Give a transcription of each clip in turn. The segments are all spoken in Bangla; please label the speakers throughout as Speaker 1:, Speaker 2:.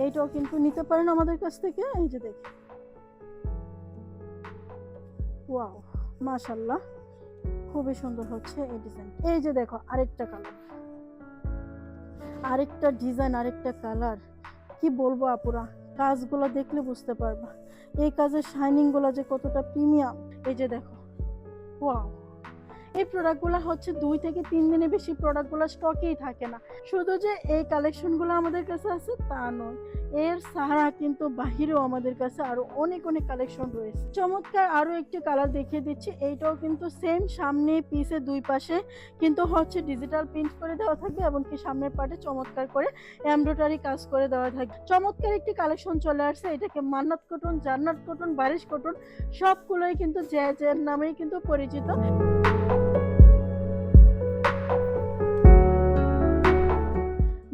Speaker 1: এইটাও কিন্তু নিতে পারেন আমাদের কাছ থেকে। এই যে দেখি। ওয়াও মাশাল্লাহ খুবই সুন্দর হচ্ছে এই ডিজাইন। এই যে দেখো, আরেকটা কালার আরেকটা ডিজাইন, আরেকটা কালার কি বলব আপুরা? কাজগুলো দেখলে বুঝতে পারবা। এই কাজের শাইনিংগুলো যে কতটা প্রিমিয়াম এই যে দেখো। ওয়াও। এই প্রোডাক্টগুলো হচ্ছে দুই থেকে তিন দিনে বেশি প্রোডাক্টগুলো স্টকেই থাকে না। শুধু যে এই কালেকশনগুলো আমাদের কাছে আছে, তা নয়। এর সাহারা কিন্তু বাহিরেও আমাদের কাছে আরও অনেক অনেক কালেকশন রয়েছে। চমৎকার আরও একটি কালার দেখিয়ে দিচ্ছি। এইটাও কিন্তু সেম সামনে পিসে দুই পাশে কিন্তু হচ্ছে ডিজিটাল প্রিন্ট করে দেওয়া থাকবে এবং কি সামনের পার্টে চমৎকার করে এমব্রয়ডারি কাজ করে দেওয়া থাকবে। চমৎকার একটি কালেকশন চলে আসছে। এটাকে Mannat cotton Jannat cotton Barish cotton সবগুলোই কিন্তু জে জের নামেই কিন্তু পরিচিত।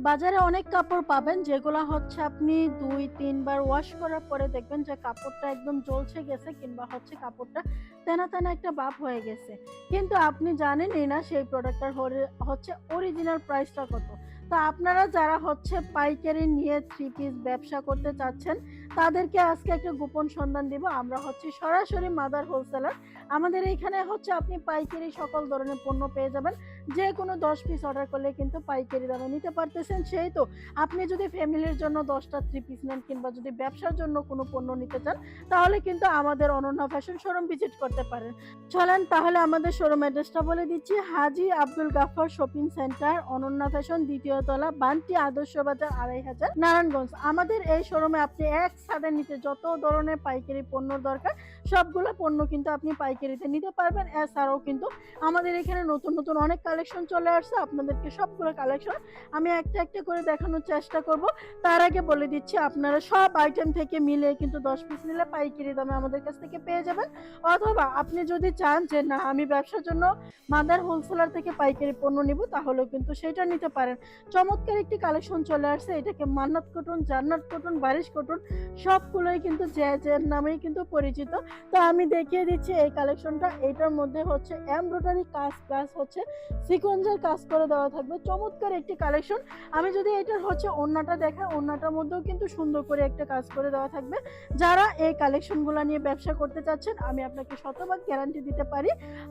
Speaker 1: বাজারে অনেক কাপড় পাবেন, যেগুলো হচ্ছে আপনি দুই, তিনবার ওয়াশ করার পরে দেখবেন যে কাপড়টা একদম জ্বলছে গেছে কিংবা হচ্ছে কাপড়টা তেনা তেনা একটা ভাব হয়ে গেছে। কিন্তু আপনি জানেনই না সেই প্রোডাক্টটার হচ্ছে অরিজিনাল প্রাইসটা কত। তা আপনারা যারা হচ্ছে পাইকারি নিয়ে থ্রি পিস ব্যবসা করতে চাচ্ছেন, তাদেরকে আজকে একটা গোপন সন্ধান দিব। আমরা হচ্ছে সরাসরি মাদার হোলসেলার, আমাদের এখানে হচ্ছে আপনি পাইকারি সকল ধরনের পণ্য পেয়ে যাবেন। যে কোনো দশ পিস অর্ডার করলে কিন্তু পাইকারি দামে নিতে পারতেছেন, সেই তো। আপনি যদি ফ্যামিলির জন্য দশটা থ্রি পিস নেন কিংবা যদি ব্যবসার জন্য কোনো পণ্য নিতে চান, তাহলে কিন্তু আমাদের অনন্যা ফ্যাশন শোরুম ভিজিট করতে পারেন। চলেন তাহলে আমাদের শোরুম অ্যাড্রেসটা বলে দিচ্ছি। Haji Abdul Gafur shopping center Ananya fashion দ্বিতীয় তলা, বান্টি আদর্শ বাজার, আড়াই হাজার, নারায়ণগঞ্জ। আমাদের এই শোরুমে আপনি এক ছাদের নিচে যত ধরনের পাইকারি পণ্য দরকার, সবগুলো পণ্য কিন্তু আপনি পাইকারিতে নিতে পারবেন। এছাড়াও কিন্তু আমাদের এখানে নতুন নতুন অনেক কালেকশন চলে আসছে, আপনাদেরকে সবগুলো কালেকশন আমি একটা একটা করে দেখানোর চেষ্টা করব। তার আগে বলে দিচ্ছি, আপনারা সব আইটেম থেকে মিলে কিন্তু দশ পিস নিলে পাইকারি দামে আমাদের কাছ থেকে পেয়ে যাবেন। অথবা আপনি যদি চান যে, না, আমি ব্যবসার জন্য মাদার হোলসেলার থেকে পাইকারি পণ্য নিব, তাহলেও কিন্তু সেটা নিতে পারেন। চমৎকার একটি কালেকশন চলে আসছে, এটাকে Mannat cotton Jannat cotton Barish cotton সবগুলোই কিন্তু জে জের নামেই কিন্তু পরিচিত। তো আমি দেখিয়ে দিচ্ছি এই কালেকশনটা এটার মধ্যে হচ্ছে এমব্রয়ডারি কাজ প্লাস হচ্ছে সিকোয়েন্সের কাজ করে দেওয়া থাকবে। চমৎকার একটি কালেকশন আমি যদি এটার হচ্ছে ওড়নাটা দেখাই, ওড়নাটার মধ্যেও কিন্তু সুন্দর করে একটা কাজ করে দেওয়া থাকবে। যারা এই কালেকশনগুলো নিয়ে ব্যবসা করতে চাচ্ছেন, আমি আপনাকে শতভাগ গ্যারান্টি দিতে পারি।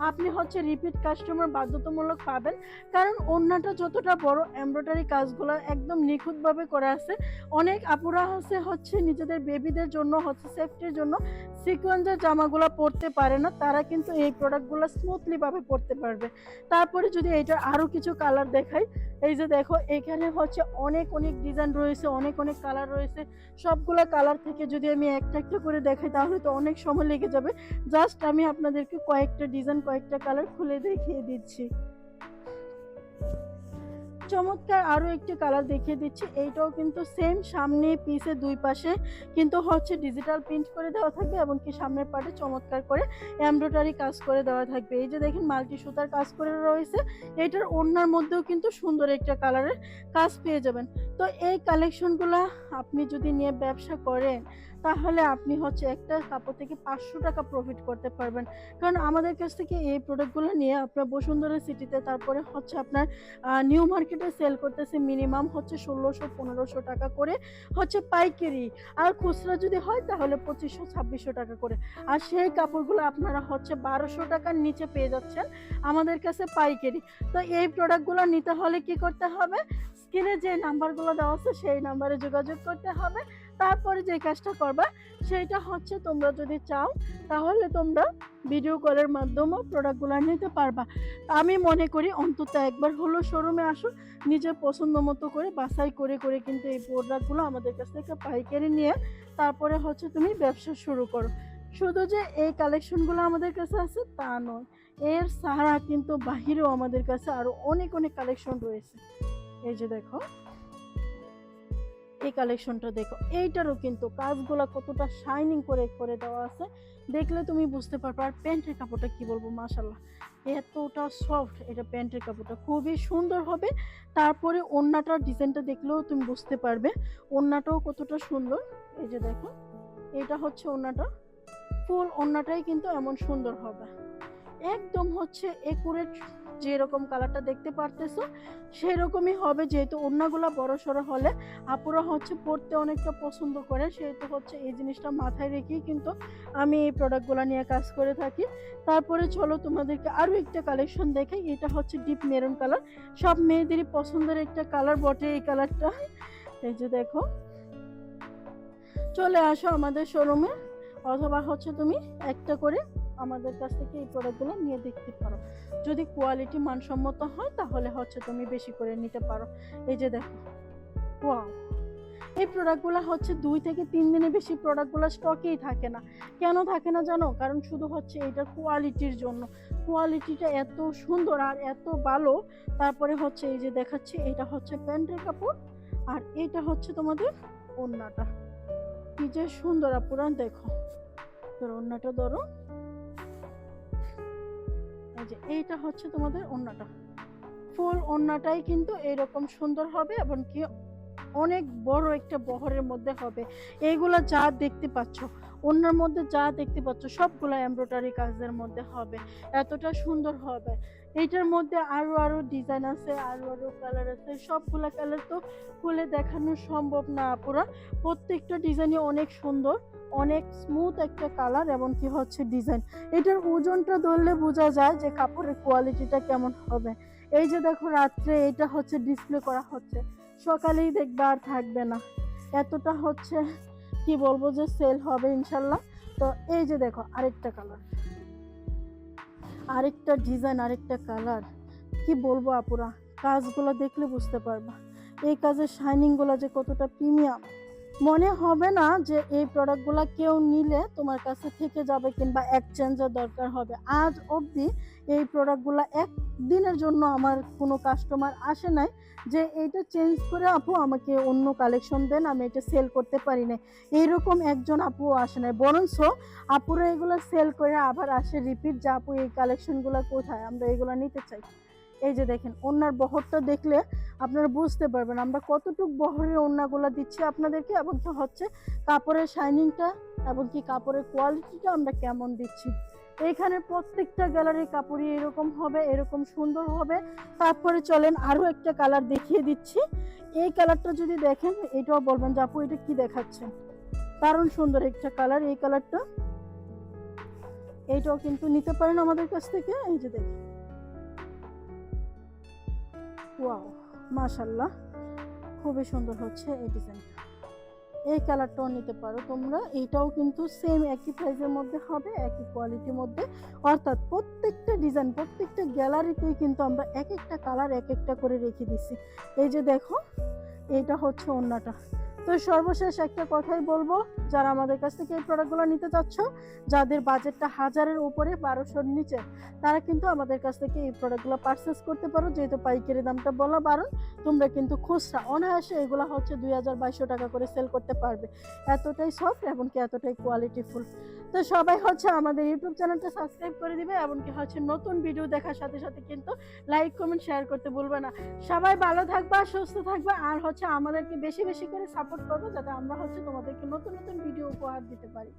Speaker 1: আপনি হচ্ছে রিপিট কাস্টমার বাধ্যতামূলক পাবেন। কারণ ওড়নাটা যতটা বড় এমব্রয়ডারি কাজগুলো একদম নিখুঁতভাবে করা আছে। অনেক আপুরা হচ্ছে হচ্ছে নিজেদের বেবিদের জন্য, হচ্ছে সেফটির জন্য সিকোয়েন্সের জামাগুলো পরতে পারে না। তারা কিন্তু এই প্রোডাক্টগুলো স্মুথলিভাবে পরতে পারবে। তারপরে যদি এটার আরও কিছু কালার দেখাই, এই যে দেখো, এখানে হচ্ছে অনেক অনেক ডিজাইন রয়েছে, অনেক অনেক কালার রয়েছে। সবগুলো কালার থেকে যদি আমি একটা একটা করে দেখাই, তাহলে তো অনেক সময় লেগে যাবে। জাস্ট আমি আপনাদেরকে কয়েকটা ডিজাইন কয়েকটা কালার খুলে দেখিয়ে দিচ্ছি। চমৎকার আরও একটি কালার দেখিয়ে দিচ্ছি। এইটাও কিন্তু সেম সামনে পিসে দুই পাশে কিন্তু হচ্ছে ডিজিটাল প্রিন্ট করে দেওয়া থাকবে এবং কি সামনের পার্টে চমৎকার করে এমব্রয়ডারি কাজ করে দেওয়া থাকবে। এই যে দেখেন মাল্টি সুতার কাজ করে রয়েছে। এটার ওড়নার মধ্যেও কিন্তু সুন্দর একটা কালারের কাজ পেয়ে যাবেন। তো এই কালেকশনগুলো আপনি যদি নিয়ে ব্যবসা করেন তাহলে আপনি হচ্ছে একটা কাপড় থেকে পাঁচশো টাকা প্রফিট করতে পারবেন। কারণ আমাদের কাছ থেকে এই প্রোডাক্টগুলো নিয়ে আপনার বসুন্ধরা সিটিতে তারপরে হচ্ছে আপনার নিউ মার্কেটে সেল করতেছে মিনিমাম হচ্ছে ষোলোশো, পনেরোশো টাকা করে হচ্ছে পাইকারি। আর খুচরা যদি হয় তাহলে পঁচিশশো, ছাব্বিশশো টাকা করে। আর সেই কাপড়গুলো আপনারা হচ্ছে বারোশো টাকার নিচে পেয়ে যাচ্ছেন আমাদের কাছে পাইকারি। তো এই প্রোডাক্টগুলো নিতে হলে কি করতে হবে? স্ক্রিনে যে নাম্বারগুলো দেওয়া আছে সেই নাম্বারে যোগাযোগ করতে হবে। তারপরে যে কাজটা করবা সেটা হচ্ছে তোমরা যদি চাও, তাহলে তোমরা ভিডিও কলের মাধ্যমেও প্রোডাক্টগুলো নিতে পারবা। আমি মনে করি অন্তত একবার হলো শোরুমে আসো নিজের পছন্দ মতো করে বাছাই করে করে কিন্তু এই প্রোডাক্টগুলো আমাদের কাছ থেকে পাইকারি নিয়ে তারপরে হচ্ছে তুমি ব্যবসা শুরু করো। শুধু যে এই কালেকশনগুলো আমাদের কাছে আছে, তা নয়, এর সাহারা কিন্তু বাহিরেও আমাদের কাছে আরও অনেক অনেক কালেকশন রয়েছে। এই যে দেখো। এই কালেকশনটা দেখো। এইটারও কিন্তু কাজগুলা কতটা শাইনিং করে করে দেওয়া আছে। দেখলে তুমি বুঝতে পারবে আর প্যান্টের কাপড়টা কি বলব মাশাল্লাহ এতটা সফট এটা প্যান্টের কাপড়টা। খুবই সুন্দর হবে। তারপরে ওড়নাটার ডিজাইনটা দেখলেও তুমি বুঝতে পারবে। ওড়নাটাও কতটা সুন্দর। এই যে দেখো, এটা হচ্ছে ওড়নাটা। ফুল ওড়নাটাই কিন্তু এমন সুন্দর হবে। একদম হচ্ছে একুরেট যে এরকম কালারটা দেখতে পারতেছো, সেরকমই হবে যেহেতু ওড়নাগুলো বড় সড়ো হলে। আপুরা হচ্ছে পরতে অনেকটা পছন্দ করে, সেহেতু হচ্ছে এই জিনিসটা মাথায় রেখেই কিন্তু আমি এই প্রোডাক্টগুলো নিয়ে কাজ করে থাকি। তারপরে চলো তোমাদেরকে আরও একটা কালেকশন দেখাই, এটা হচ্ছে ডিপ মেরুন কালার সব মেয়েদেরই পছন্দের একটা কালার বটে এই কালারটা এই যে দেখো। চলে আসো আমাদের শোরুমে অথবা হচ্ছে তুমি একটা করে আমাদের কাছ থেকে এই প্রোডাক্টগুলো নিয়ে দেখতে পারো। যদি কোয়ালিটি মানসম্মত হয়, তাহলে হচ্ছে তুমি বেশি করে নিতে পারো। এই যে দেখো ওয়াও এই প্রোডাক্টগুলো হচ্ছে দুই থেকে তিন দিনের বেশি প্রোডাক্টগুলো স্টকেই থাকে না। কেন থাকে না জানো? কারণ শুধু হচ্ছে এটার কোয়ালিটির জন্য। কোয়ালিটিটা এত সুন্দর আর এত ভালো, তারপরে হচ্ছে এই যে দেখাচ্ছি, এটা হচ্ছে প্যান্টের কাপড় আর এটা হচ্ছে তোমাদের ওড়নাটা। কি যে সুন্দর আপুরান দেখো। তোর ওড়নাটা ধরো। যে এইটা হচ্ছে তোমাদের ওড়নাটা ফুল ওড়নাটাই কিন্তু এইরকম সুন্দর হবে এবং কি অনেক বড় একটা বহরের মধ্যে হবে। এইগুলো যা দেখতে পাচ্ছ ওনার মধ্যে যা দেখতে পাচ্ছ সবগুলা এমব্রয়ডারি কাজের মধ্যে হবে, এতটা সুন্দর হবে। এইটার মধ্যে আরও আরও ডিজাইন আছে, আরও আরও কালার আছে, সবগুলা কালার তো খুলে দেখানো সম্ভব না পুরো প্রত্যেকটা ডিজাইনই অনেক সুন্দর, অনেক স্মুথ একটা কালার এবং কি হচ্ছে ডিজাইন এটার ওজনটা ধরলে বোঝা যায় যে কাপড়ের কোয়ালিটিটা কেমন হবে। এই যে দেখো রাত্রে এটা হচ্ছে ডিসপ্লে করা হচ্ছে, সকালেই দেখবে আর থাকবে না। এতটা হচ্ছে কি বলব যে সেল হবে ইনশাল্লাহ। তো এই যে দেখো, আরেকটা কালার আরেকটা ডিজাইন আরেকটা কালার কি বলব আপুরা? কাজগুলো দেখলে বুঝতে পারবা। এই কাজের শাইনিংগুলো যে কতটা প্রিমিয়াম মনে হবে না যে এই প্রোডাক্টগুলো কেউ নিলে তোমার কাছে থেকে যাবে কিংবা এক্সচেঞ্জের দরকার হবে। আজ অবধি এই প্রোডাক্টগুলো একদিনের জন্য আমার কোনো কাস্টমার আসে নাই যে এইটা চেঞ্জ করে আপু আমাকে অন্য কালেকশন দেন, আমি এটা সেল করতে পারি না এইরকম একজন আপু আসে নাই। বরঞ্চ আপুরা এগুলো সেল করে আবার আসে রিপিট যে, আপু, এই কালেকশনগুলো কোথায়? আমরা এগুলো নিতে চাই। এই যে দেখেন ওনার বহরটা দেখলে আপনারা বুঝতে পারবেন। আমরা কতটুক বহরের ওড়নাগুলো দিচ্ছি আপনাদেরকে এবং কি হচ্ছে কাপড়ের শাইনিংটা এবং কি কাপড়ের কোয়ালিটিটা আমরা কেমন দিচ্ছি। এইখানে প্রত্যেকটা গ্যালারির কাপড়ই এরকম হবে, এরকম সুন্দর হবে। তারপরে চলেন আরও একটা কালার দেখিয়ে দিচ্ছি। এই কালারটা যদি দেখেন, এটাও বলবেন যে, আপু, এটা কি দেখাচ্ছেন দারুণ সুন্দর একটা কালার এই কালারটা এইটাও কিন্তু নিতে পারেন আমাদের কাছ থেকে। এই যে দেখেন। ওয়াও মাশাল্লাহ খুবই সুন্দর হচ্ছে এই ডিজাইনটা এই কালারটাও নিতে পারো তোমরা। এটাও কিন্তু সেম একই প্রাইসের মধ্যে হবে, একই কোয়ালিটির মধ্যে। অর্থাৎ প্রত্যেকটা ডিজাইন প্রত্যেকটা গ্যালারিতেই কিন্তু আমরা এক একটা কালার এক একটা করে রেখে দিছি এই যে দেখো এইটা হচ্ছে অন্যটা তো সর্বশেষ একটা কথাই বলব, যারা আমাদের কাছ থেকে এই প্রোডাক্টগুলো নিতে চাচ্ছ, যাদের বাজেটটা হাজারের উপরে, বারোশোর নিচে, তারা কিন্তু আমাদের কাছ থেকে এই প্রোডাক্টগুলো পারচেস করতে পারো, যেহেতু পাইকারি দামটা বলা বারণ, তোমরা কিন্তু খুচরা, অনায়াসে এগুলো হচ্ছে দুই হাজার বাইশশো টাকা করে সেল করতে পারবে। এতটাই সফট এবং কি এতটাই কোয়ালিটিফুল তো সবাই হচ্ছে আমাদের ইউটিউব চ্যানেলটা সাবস্ক্রাইব করে দিবে এবং কি হচ্ছে নতুন ভিডিও দেখার সাথে সাথে কিন্তু লাইক কমেন্ট শেয়ার করতে ভুলবে না। সবাই ভালো থাকবা, সুস্থ থাকবা, আর হচ্ছে আমাদেরকে বেশি বেশি করে সাপোর্ট করব যাতে আমরা হচ্ছে তোমাদেরকে নতুন নতুন ভিডিও উপহার দিতে পারি।